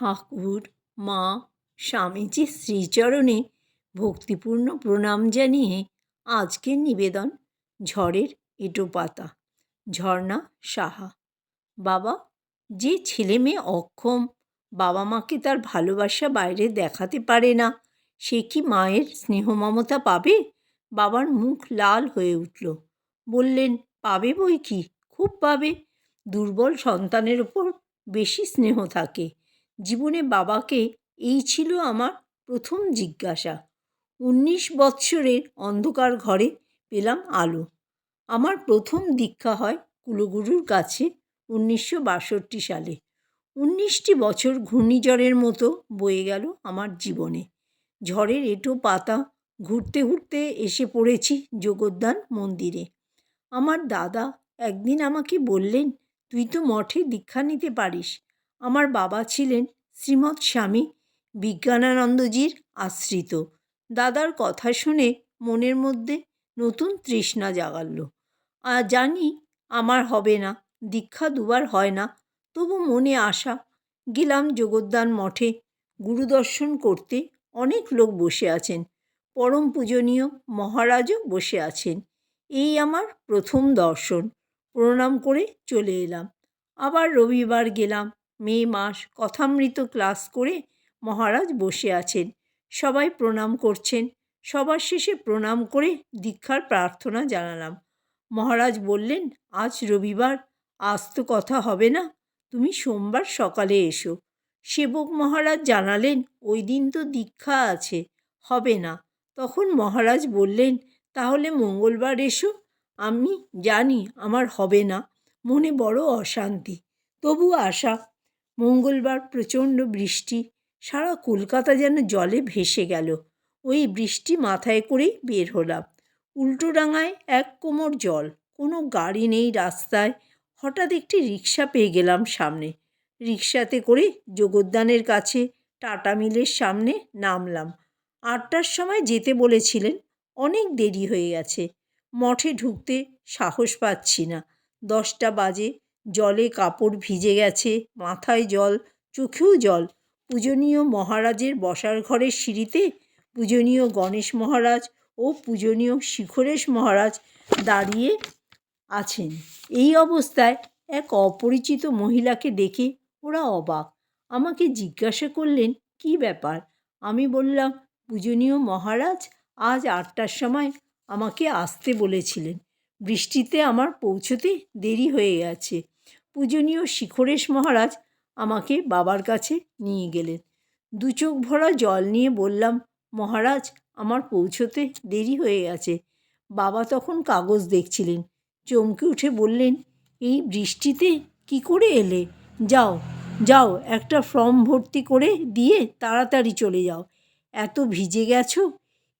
ঠাকুর, মা, স্বামীজি শ্রীচরণে ভক্তিপূর্ণ প্রণাম জানিয়ে আজকের নিবেদন, ঝড়ের এঁটো পাতা ঝর্ণা সাহা। বাবা, যে ছেলে মেয়ে অক্ষম, বাবা মাকে তার ভালোবাসা বাইরে দেখাতে পারে না, সে কি মায়ের স্নেহ মমতা পাবে? বাবার মুখ লাল হয়ে উঠল। বললেন, পাবে বই কি? খুব পাবে। দুর্বল সন্তানের ওপর বেশি স্নেহ থাকে। জীবনে বাবাকে এই ছিল আমার প্রথম জিজ্ঞাসা। উনিশ বৎসরের অন্ধকার ঘরে পেলাম আলো। আমার প্রথম দীক্ষা হয় কুলগুরুর কাছে উনিশশো বাষট্টি সালে। উনিশটি বছর ঘূর্ণিঝড়ের মতো বয়ে গেল আমার জীবনে। ঝড়ের এঁটো পাতা ঘুরতে ঘুরতে এসে পড়েছি যোগোদ্যান মন্দিরে। আমার দাদা একদিন আমাকে বললেন, তুই তো মঠে দীক্ষা নিতে পারিস। আমার বাবা ছিলেন শ্রীমৎ স্বামী বিজ্ঞানানন্দজির আশ্রিত। দাদার কথা শুনে মনের মধ্যে নতুন তৃষ্ণা জাগালো। আর জানি আমার হবে না, দীক্ষা দুবার হয় না, তবু মনে আশা। গেলাম যোগদান মঠে গুরুদর্শন করতে। অনেক লোক বসে আছেন, পরম পূজনীয় মহারাজও বসে আছেন। এই আমার প্রথম দর্শন। প্রণাম করে চলে এলাম। আবার রবিবার গেলাম মে মাস কথামৃত ক্লাস করে মহারাজ বসে আছেন। সবাই প্রণাম করছেন। সবার শেষে প্রণাম করে দীক্ষার প্রার্থনা জানালাম। মহারাজ বললেন, আজ রবিবার, আজ তো কথা হবে না, তুমি সোমবার সকালে এসো। সেবক মহারাজ জানালেন, ওই দিন তো দীক্ষা আছে, হবে না। তখন মহারাজ বললেন, তাহলে মঙ্গলবার এসো, আমি জানি আমার হবে না, মনে বড় অশান্তি, তবু আশা মঙ্গলবার প্রচণ্ড বৃষ্টি, সারা কলকাতা যেন জলে ভেসে গেল। ওই বৃষ্টি মাথায় করেই বের হলাম। উল্টোডাঙায় এক কোমর জল, কোনো গাড়ি নেই রাস্তায়। হঠাৎ একটি রিক্সা পেয়ে গেলাম সামনে। রিক্সাতে করে যোগদানের কাছে টাটা মিলের সামনে নামলাম। আটটার সময় যেতে বলেছিলেন, অনেক দেরি হয়ে গেছে। মঠে ঢুকতে সাহস পাচ্ছি না। দশটা বাজে জলে কাপড় ভিজে গেছে, মাথায় জল, চোখেও জল। পূজনীয় মহারাজের বসার ঘরের সিঁড়িতে পূজনীয় গণেশ মহারাজ ও পূজনীয় শিখরেশ মহারাজ দাঁড়িয়ে আছেন। এই অবস্থায় এক অপরিচিত মহিলাকে দেখে ওরা অবাক। আমাকে জিজ্ঞাসা করলেন, কি ব্যাপার? আমি বললাম, পূজনীয় মহারাজ আজ আটটার সময় আমাকে আসতে বলেছিলেন। বৃষ্টিতে আমার পৌঁছতে দেরি হয়ে গেছে। পূজনীয় শিখরেশ মহারাজ আমাকে বাবার কাছে নিয়ে গেলেন। দু চোখ ভরা জল নিয়ে বললাম, মহারাজ, আমার পৌঁছতে দেরি হয়ে গেছে। বাবা তখন কাগজ দেখছিলেন, চমকে উঠে বললেন, এই বৃষ্টিতে কি করে এলে? যাও যাও, একটা ফর্ম ভর্তি করে দিয়ে তাড়াতাড়ি চলে যাও। এত ভিজে গেছো?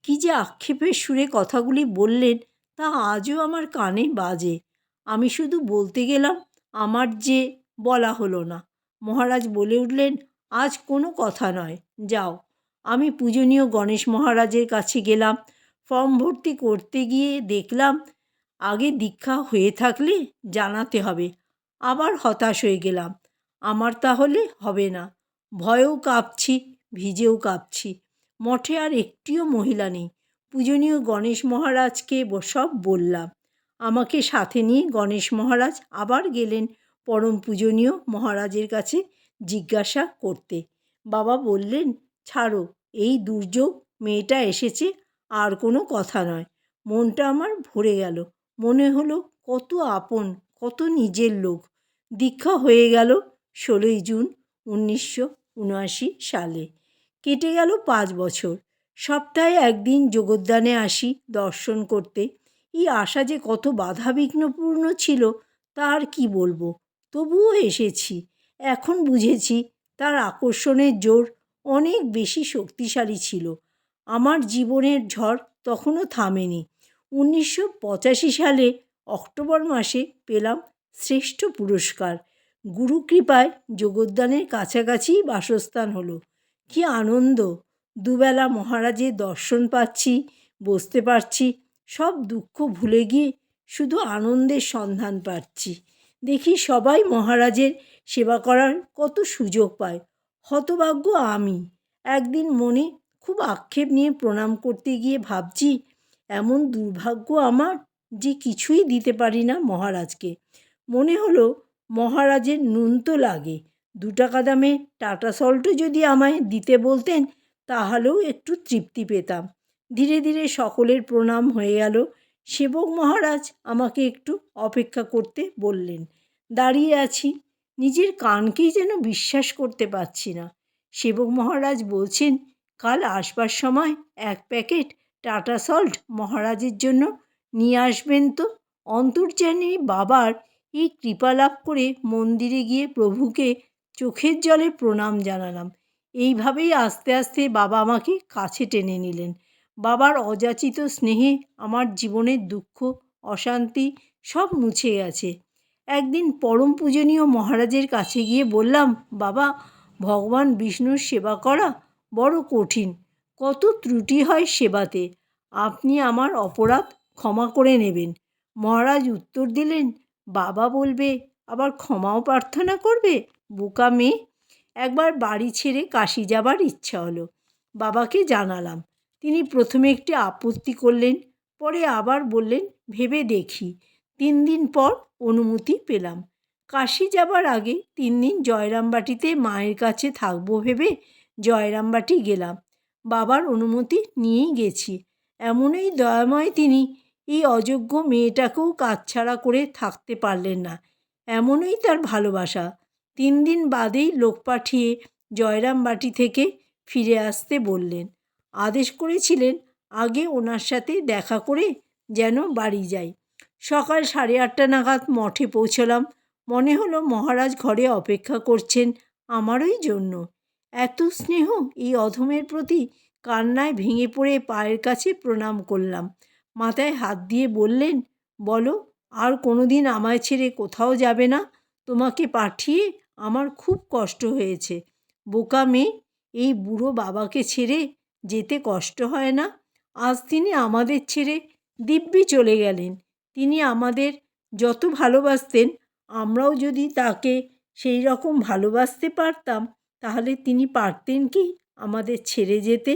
কী যে আক্ষেপের সুরে কথাগুলি বললেন, তা আজও আমার কানে বাজে। আমি শুধু বলতে গেলাম আমার যে বলা হলো না। মহারাজ বলে উঠলেন, আজ কোনো কথা নয়, যাও। আমি পূজনীয় গণেশ মহারাজের কাছে গেলাম। ফর্ম ভর্তি করতে গিয়ে দেখলাম, আগে দীক্ষা হয়ে থাকলে জানাতে হবে। আবার হতাশ হয়ে গেলাম। আমার তাহলে হবে না। ভয়েও কাঁপছি, ভিজেও কাঁপছি। মঠে আর একটিও মহিলা নেই। পূজনীয় গণেশ মহারাজকে সব বললাম। আমাকে সাথে নিয়ে গণেশ মহারাজ আবার গেলেন পরম পূজনীয় মহারাজের কাছে জিজ্ঞাসা করতে। বাবা বললেন, ছাড়ো, এই দুর্যোগ মেয়েটা এসেছে, আর কোনো কথা নয়। মনটা আমার ভরে গেল। মনে হলো কত আপন, কত নিজের লোক। দীক্ষা হয়ে গেল ষোলোই জুন উনিশশো উনআশি সালে। কেটে গেল পাঁচ বছর। সপ্তাহে একদিন যোগদানে আসি দর্শন করতে। এই আশা যে কত বাধাবিঘ্নপূর্ণ ছিল, তার কি বলব? তবুও এসেছি। এখন বুঝেছি তার আকর্ষণের জোর অনেক বেশি শক্তিশালী ছিল। আমার জীবনের ঝড় তখনও থামেনি। উনিশশো পঁচাশি সালে অক্টোবর মাসে পেলাম শ্রেষ্ঠ পুরস্কার। গুরুকৃপায় যোগদানের কাছাকাছি বাসস্থান হলো। কি আনন্দ! দুবেলা মহারাজের দর্শন পাচ্ছি, বসতে পারছি সব দুঃখ ভুলে গিয়ে শুধু আনন্দের সন্ধান পাচ্ছি। দেখি সবাই মহারাজের সেবা করার কত সুযোগ পায়। হতভাগ্য আমি। একদিন মনে খুব আক্ষেপ নিয়ে প্রণাম করতে গিয়ে ভাবছি, এমন দুর্ভাগ্য আমার যে কিছুই দিতে পারি না মহারাজকে। মনে হলো মহারাজের নুন তো লাগে। দু টাকা দামে টাটা সল্টও যদি আমায় দিতে বলতেন, তাহলেও একটু তৃপ্তি পেতাম। ধীরে ধীরে সকলের প্রণাম হয়ে গেল। সেবক মহারাজ আমাকে একটু অপেক্ষা করতে বললেন, দাঁড়িয়ে আছি। নিজের কানকেই যেন বিশ্বাস করতে পারছি না। সেবক মহারাজ বলছেন, কাল আসবার সময় এক প্যাকেট টাটা সল্ট মহারাজের জন্য নিয়ে আসবেন তো। অন্তর্যামী বাবার এই কৃপা লাভ করে মন্দিরে গিয়ে প্রভুকে চোখের জলে প্রণাম জানালাম। এইভাবেই আস্তে আস্তে বাবা আমাকে কাছে টেনে নিলেন। বাবার অযাচিত স্নেহে আমার জীবনের দুঃখ, অশান্তি সব মুছে গেছে। একদিন পরম পূজনীয় মহারাজের কাছে গিয়ে বললাম, বাবা, ভগবান বিষ্ণুর সেবা করা বড় কঠিন। কত ত্রুটি হয় সেবাতে। আপনি আমার অপরাধ ক্ষমা করে নেবেন। মহারাজ উত্তর দিলেন, বাবা বলবে, আবার ক্ষমাও প্রার্থনা করবে, বোকা মেয়ে? একবার বাড়ি ছেড়ে কাশি যাবার ইচ্ছা হলো। বাবাকে জানালাম তিনি প্রথমে একটি আপত্তি করলেন, পরে আবার বললেন, ভেবে দেখি। তিন দিন পর অনুমতি পেলাম। কাশি যাবার আগে তিন দিন জয়রামবাটিতে মায়ের কাছে থাকব ভেবে জয়রামবাটি গেলাম। বাবার অনুমতি নিয়েই গেছি। এমনই দয়াময় তিনি এই অযোগ্য মেয়েটাকেও কাছছাড়া করে থাকতে পারলেন না। এমনই তার ভালোবাসা। তিন দিন বাদেই লোক পাঠিয়ে জয়রামবাটি থেকে ফিরে আসতে বললেন। আদেশ করেছিলেন, আগে ওনার সাথে দেখা করে যেন বাড়ি যাই। সকাল সাড়ে আটটা নাগাদ মঠে পৌঁছলাম। মনে হলো মহারাজ ঘরে অপেক্ষা করছেন আমারই জন্য। এত স্নেহ এই অধমের প্রতি কান্নায় ভেঙে পড়ে পায়ের কাছে প্রণাম করলাম। মাথায় হাত দিয়ে বললেন, বলো, আর কোনো দিন আমায় ছেড়ে কোথাও যাবে না? তোমাকে পাঠিয়ে আমার খুব কষ্ট হয়েছে। বোকা মেয়ে, এই বুড়ো বাবাকে ছেড়ে যেতে কষ্ট হয় না। আজ তিনি আমাদের ছেড়ে দিব্যি চলে গেলেন। তিনি আমাদের যত ভালোবাসতেন, আমরাও যদি তাকে সেই রকম ভালোবাসতে পারতাম, তাহলে তিনি পারতেন কি আমাদের ছেড়ে যেতে?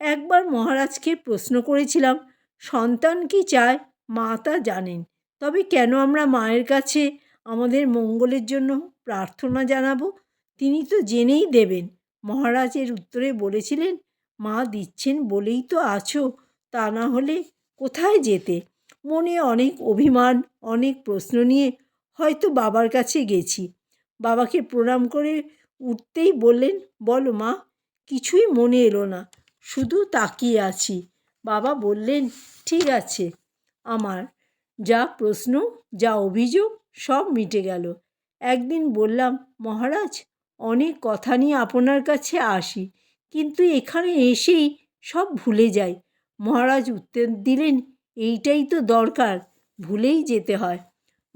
একবার মহারাজকে প্রশ্ন করেছিলাম, সন্তান কি চায়, মা তা জানেন। তবে কেন আমরা মায়ের কাছে আমাদের মঙ্গলের জন্য প্রার্থনা জানাব? তিনি তো জেনেই দেবেন। মহারাজের উত্তরে বলেছিলেন মা দিচ্ছেন বলেই তো আছো, তা না হলে কোথায় যেতে? মনে অনেক অভিমান, অনেক প্রশ্ন নিয়ে হয়তো বাবার কাছে গেছি। বাবাকে প্রণাম করে উঠতেই বললেন, বলো মা, কিছুই মনে এলো না, শুধু তাকিয়ে আছি। বাবা বললেন, ঠিক আছে, আমার যা প্রশ্ন, যা অভিযোগ, সব মিটে গেল। একদিন বললাম, মহারাজ, অনেক কথা নিয়ে আপনার কাছে আসি। কিন্তু এখানে এসেই সব ভুলে যাই মহারাজ উত্তর দিলেন, এইটাই তো দরকার, ভুলেই যেতে হয়।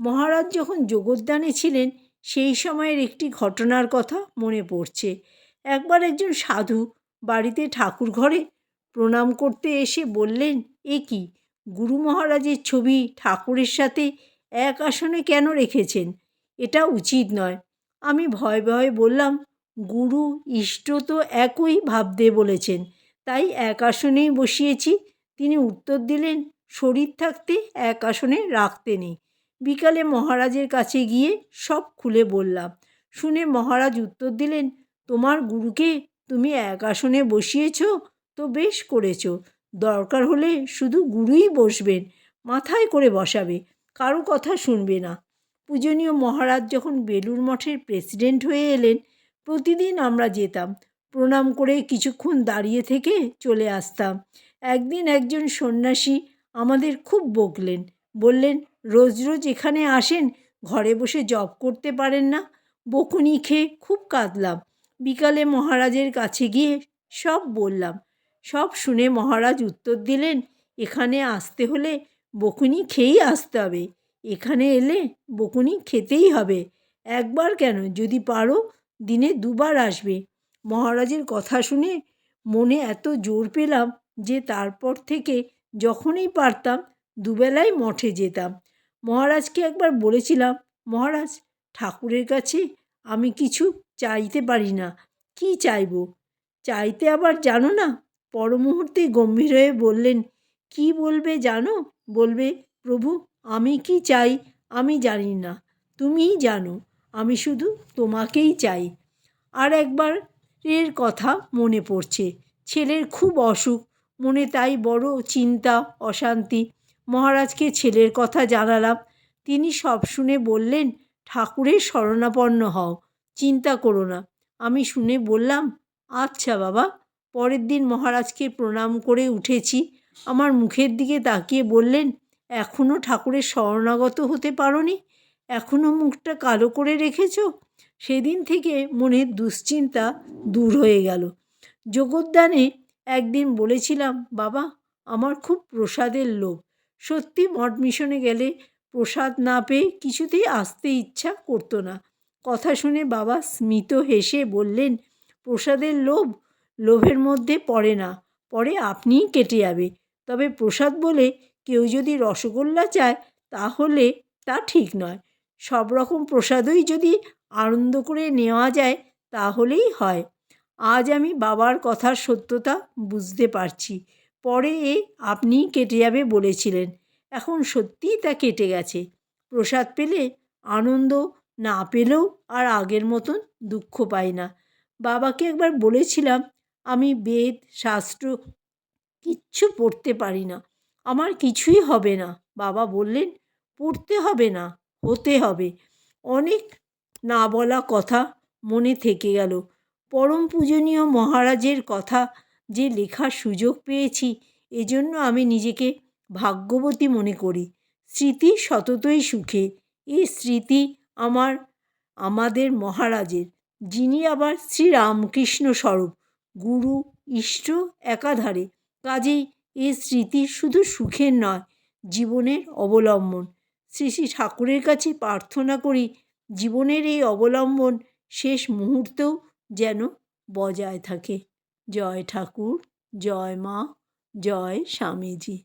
মহারাজ যখন যোগদানে ছিলেন, সেই সময়ের একটি ঘটনার কথা মনে পড়ছে। একবার একজন সাধু বাড়িতে ঠাকুর ঘরে প্রণাম করতে এসে বললেন, এ কি, গুরু মহারাজের ছবি ঠাকুরের সাথে এক আসনে কেন রেখেছেন? এটা উচিত নয়। আমি ভয় ভয়ে বললাম গুরু ইষ্ট তো একই ভাবতে বলেছেন। তাই এক আসনেই বসিয়েছি। তিনি উত্তর দিলেন, শরীর থাকতে এক আসনে রাখতে নেই। বিকালে মহারাজের কাছে গিয়ে সব খুলে বললাম। শুনে মহারাজ উত্তর দিলেন, তোমার গুরুকে তুমি এক আসনে বসিয়েছ তো বেশ করেছ। দরকার হলে শুধু গুরুই বসবেন, মাথায় করে বসাবে, কারও কথা শুনবে না। পূজনীয় মহারাজ যখন বেলুর মঠের প্রেসিডেন্ট হয়ে এলেন প্রতিদিন আমরা যেতাম। প্রণাম করে কিছুক্ষণ দাঁড়িয়ে থেকে চলে আসতাম। একদিন একজন সন্ন্যাসী আমাদের খুব বকলেন। বললেন, রোজ রোজ এখানে আসেন? ঘরে বসে জব করতে পারেন না? বকুনি খেয়ে খুব কাঁদলাম। বিকালে মহারাজের কাছে গিয়ে সব বললাম। সব শুনে মহারাজ উত্তর দিলেন, এখানে আসতে হলে বকুনি খেয়েই আসতে হবে। এখানে এলে বকুনি খেতেই হবে। একবার কেন যদি পারো দিনে দুবার আসবে। মহারাজের কথা শুনে মনে এত জোর পেলাম যে তারপর থেকে যখনই পারতাম দুবেলাই মঠে যেতাম। মহারাজকে একবার বলেছিলাম, মহারাজ, ঠাকুরের কাছে আমি কিছু চাইতে পারি না, কি চাইব? চাইতে আবার জানো না? মুহূর্তে গম্ভীর হয়ে বললেন, কি বলবে জানো? বলবে, প্রভু, আমি কি চাই আমি জানি না, তুমিই জানো। আমি শুধু তোমাকেই চাই। আর একবার এর কথা মনে পড়ছে। ছেলের খুব অসুখ। মনে তাই বড় চিন্তা, অশান্তি। মহারাজকে ছেলের কথা জানালাম। তিনি সব শুনে বললেন, ঠাকুরের শরণাপন্ন হও, চিন্তা করো না। আমি শুনে বললাম আচ্ছা বাবা, পরের দিন মহারাজকে প্রণাম করে উঠেছি। আমার মুখের দিকে তাকিয়ে বললেন এখনও ঠাকুরের শরণাগত হতে পারোনি? এখনও মুখটা কালো করে রেখেছ? সেদিন থেকে মনের দুশ্চিন্তা দূর হয়ে গেল। যোগদানে একদিন বলেছিলাম, বাবা, আমার খুব প্রসাদের লোভ। সত্যি মঠ মিশনে গেলে প্রসাদ না পেয়ে কিছুতেই আসতে ইচ্ছা করতো না। কথা শুনে বাবা স্মিত হেসে বললেন, প্রসাদের লোভ? লোভের মধ্যে পড়ে না। পরে আপনিই কেটে যাবে। তবে প্রসাদ বলে কেউ যদি রসগোল্লা চায়, তাহলে তা ঠিক নয়। সব রকম প্রসাদই যদি আনন্দ করে নেওয়া যায়, তাহলেই হয়। আজ আমি বাবার কথার সত্যতা বুঝতে পারছি। পরে এ আপনিই কেটে যাবে বলেছিলেন। এখন সত্যিই তা কেটে গেছে। প্রসাদ পেলে আনন্দ না পেলেও আর আগের মতন দুঃখ পাই না। বাবাকে একবার বলেছিলাম, আমি বেদ, শাস্ত্র কিচ্ছু পড়তে পারি না। আমার কিছুই হবে না। বাবা বললেন, পড়তে হবে না। হতে হবে। অনেক না বলা কথা মনে থেকে গেল। পরম পূজনীয় মহারাজের কথা যে লেখার সুযোগ পেয়েছি, এজন্য আমি নিজেকে ভাগ্যবতী মনে করি। স্মৃতি সততই সুখে। এই স্মৃতি আমার, আমাদের মহারাজের, যিনি আবার শ্রীরামকৃষ্ণ স্বরূপ, গুরু, ইষ্ট একাধারে। কাজেই এ স্মৃতি শুধু সুখের নয়, জীবনের অবলম্বন। শ্রী শ্রী ঠাকুরের কাছে প্রার্থনা করি, জীবনের এই অবলম্বন শেষ মুহূর্তেও যেন বজায় থাকে। জয় ঠাকুর, জয় মা, জয় স্বামীজি।